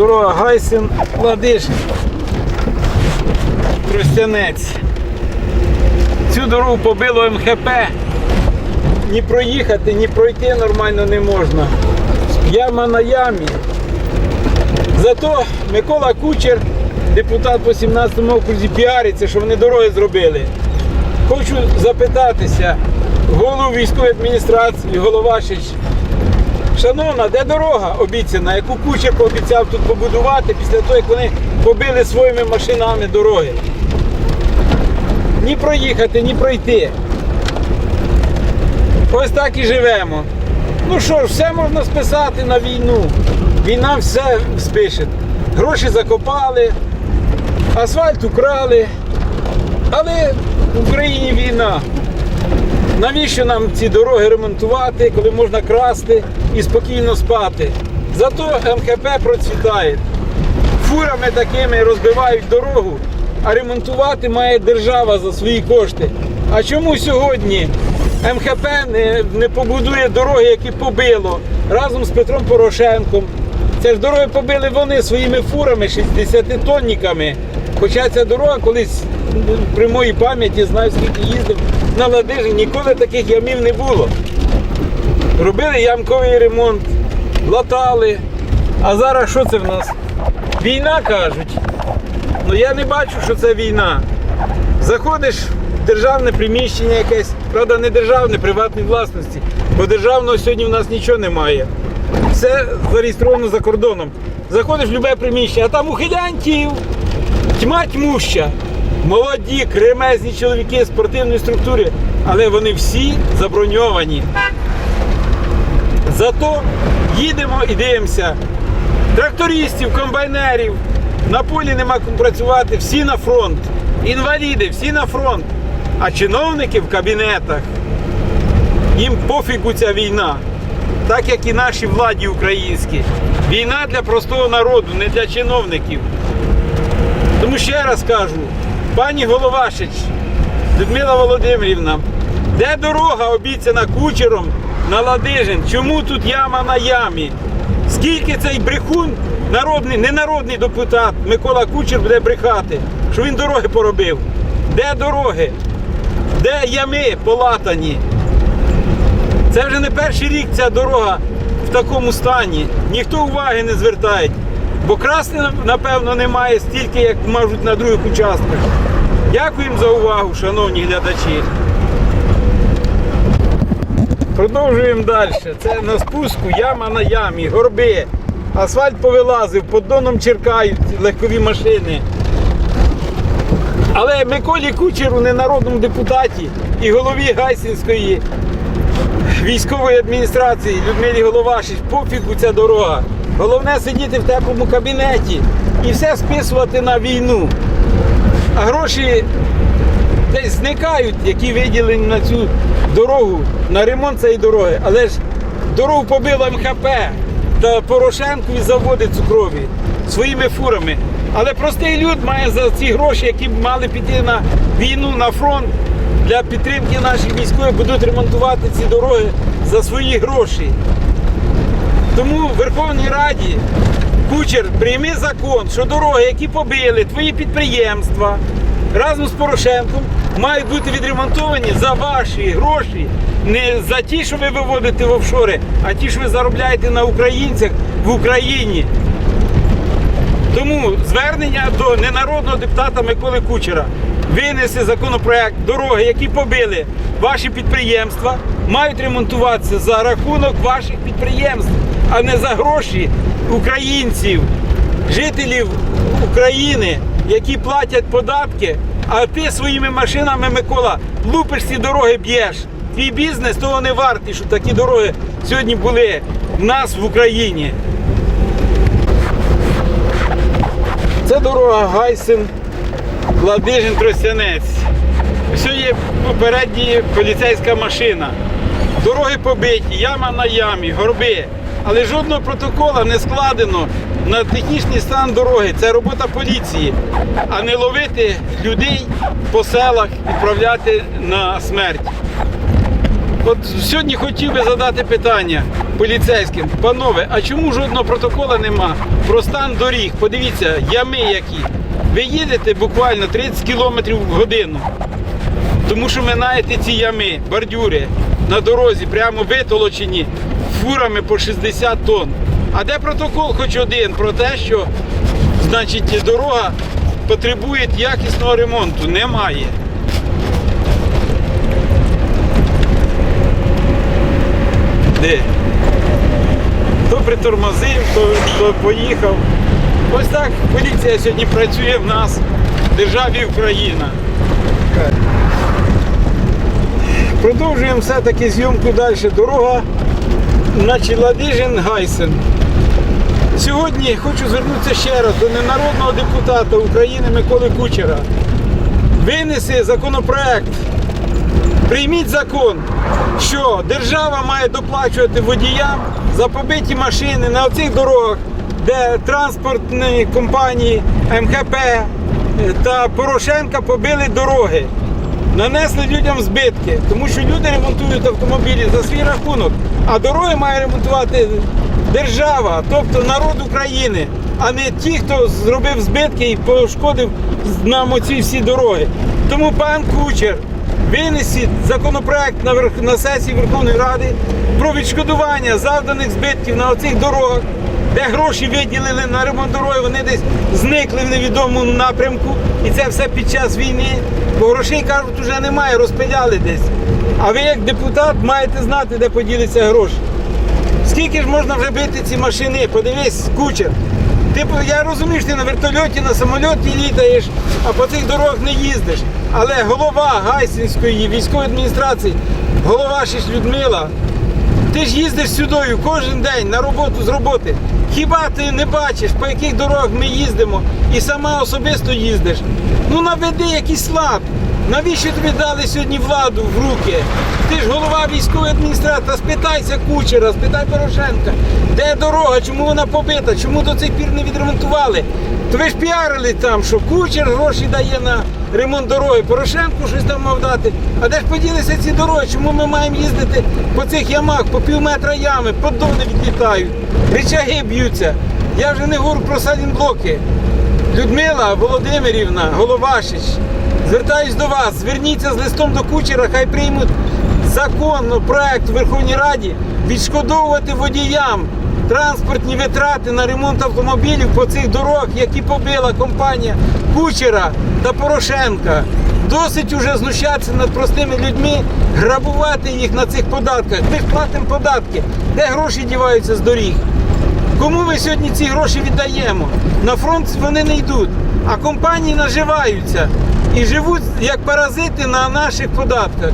Дорога Гайсин, Ладишин. Тростянець. Цю дорогу побило МХП. Ні проїхати, ні пройти нормально не можна. Яма на ямі. Зато Микола Кучер, депутат по 17 окрузі, піариться, що вони дороги зробили. Хочу запитатися голову військової адміністрації, Головашич. Шановна, де дорога обіцяна, яку Кучер пообіцяв тут побудувати після того, як вони побили своїми машинами дороги? Ні проїхати, ні пройти. Ось так і живемо. Ну що ж, все можна списати на війну. Війна все спише. Гроші закопали, асфальт украли. Але в Україні війна. Навіщо нам ці дороги ремонтувати, коли можна красти і спокійно спати? Зато МХП процвітає. Фурами такими розбивають дорогу, а ремонтувати має держава за свої кошти. А чому сьогодні МХП не, не побудує дороги, які побило разом з Петром Порошенком? Це ж дороги побили вони своїми фурами, 60-тонниками. Хоча ця дорога колись при моїй пам'яті, знаю скільки їздив на Ладижин, ніколи таких ямів не було. Робили ямковий ремонт, латали. А зараз що це в нас? Війна кажуть. Ну я не бачу, що це війна. Заходиш в державне приміщення якесь, правда, не державне, приватної власності, бо державного сьогодні в нас нічого немає. Все зареєстровано за кордоном. Заходиш в любе приміщення, а там ухилянтів, тьма тьмуща. Молоді, кремезні чоловіки спортивної структури, але вони всі заброньовані. Зато їдемо і дивимося. Трактористів, комбайнерів, на полі нема кому працювати, всі на фронт. Інваліди, всі на фронт. А чиновники в кабінетах. Їм пофігу ця війна. Так як і нашій владі українській. Війна для простого народу, не для чиновників. Тому ще раз кажу, пані Головашич, Людмила Володимирівна, де дорога обіцяна кучером на Ладижин? Чому тут яма на ямі? Скільки цей брехун, народний, ненародний депутат Микола Кучер буде брехати, що він дороги поробив? Де дороги? Де ями полатані? Це вже не перший рік ця дорога в такому стані. Ніхто уваги не звертає. Бо красти, напевно, немає стільки, як можуть на других участках. Дякуємо за увагу, шановні глядачі. Продовжуємо далі. Це на спуску яма на ямі, горби. Асфальт повилазив, поддоном черкають легкові машини. Але Миколі Кучеру, ненародному депутаті і голові Гайсінської військової адміністрації Людмилі Головашич, пофігу ця дорога. Головне сидіти в теплому кабінеті і все списувати на війну. А гроші десь зникають, які виділені на цю дорогу, на ремонт цієї дороги. Але ж дорогу побило МХП та Порошенкові заводи цукрові своїми фурами. Але простий люд має за ці гроші, які б мали піти на війну на фронт для підтримки наших військових, будуть ремонтувати ці дороги за свої гроші. Тому в Верховній Раді кучер прийми закон, що дороги, які побили твої підприємства разом з Порошенком, мають бути відремонтовані за ваші гроші, не за ті, що ви виводите в офшори, а ті, що ви заробляєте на українцях в Україні. Тому звернення до ненародного депутата Миколи Кучера. Винести законопроект дороги, які побили ваші підприємства, мають ремонтуватися за рахунок ваших підприємств, а не за гроші українців, жителів України, які платять податки. А ти своїми машинами, Микола, лупиш ці дороги б'єш. Твій бізнес того не вартий, щоб такі дороги сьогодні були в нас в Україні. Це дорога Гайсин, Ладижин, Тростянець. Все є попередні поліцейська машина. Дороги побиті, яма на ямі, горби. Але жодного протокола не складено на технічний стан дороги. Це робота поліції, а не ловити людей по селах, відправляти на смерть. От сьогодні хотів би задати питання, поліцейським, панове, а чому жодного протоколу нема про стан доріг? Подивіться, ями які. Ви їдете буквально 30 км в годину. Тому що минаєте ці ями, бордюри на дорозі, прямо витолочені фурами по 60 тонн. А де протокол хоч один про те, що значить, дорога потребує якісного ремонту? Немає. Де? Хто притормозив, хто, хто поїхав. Ось так поліція сьогодні працює в нас в державі Україна. Продовжуємо все-таки зйомку далі. Дорога наче Ладижин Гайсен. Сьогодні хочу звернутися ще раз до ненародного депутата України Миколи Кучера. Винеси законопроект. Прийміть закон, що держава має доплачувати водіям за побиті машини на оцих дорогах, де транспортні компанії МХП та Порошенка побили дороги нанесли людям збитки, тому що люди ремонтують автомобілі за свій рахунок, а дороги має ремонтувати держава, тобто народ України, а не ті, хто зробив збитки і пошкодив нам оці всі дороги. Тому пан Кучер винесіть законопроект на, на сесії Верховної Ради про відшкодування завданих збитків на оцих дорогах. Де гроші виділили на ремонт дороги, вони десь зникли в невідомому напрямку. І це все під час війни. Бо грошей кажуть, вже немає, розпиляли десь. А ви як депутат маєте знати, де поділися гроші. Скільки ж можна вже бити ці машини? Подивись, кучер. Ти, я розумію, що ти на вертольоті, на самольоті літаєш, а по цих дорогах не їздиш. Але голова Гайсинської військової адміністрації, голова ж Людмила, ти ж їздиш сюди кожен день на роботу з роботи. Хіба ти не бачиш, по яких дорогах ми їздимо і сама особисто їздиш? Ну наведи якийсь лад. Навіщо тобі дали сьогодні владу в руки? Ти ж голова військової адміністрації, спитайся кучера, спитай Порошенка, де дорога, чому вона побита, чому до цих пір не відремонтували? То ви ж піарили там, що кучер гроші дає на ремонт дороги, Порошенку щось там мав дати. А де ж поділися ці дороги? Чому ми маємо їздити по цих ямах, по пів метра ями, поддони відлітають, речаги б'ються. Я вже не говорю про салінблоки. Людмила Володимирівна Головашич, звертаюсь до вас, зверніться з листом до кучера, хай приймуть закон, проект у Верховній Раді відшкодовувати водіям транспортні витрати на ремонт автомобілів по цих дорогах, які побила компанія Кучера та Порошенка. Досить уже знущатися над простими людьми, грабувати їх на цих податках. Ми платимо податки. Де гроші діваються з доріг? Кому ми сьогодні ці гроші віддаємо? На фронт вони не йдуть, а компанії наживаються і живуть як паразити на наших податках.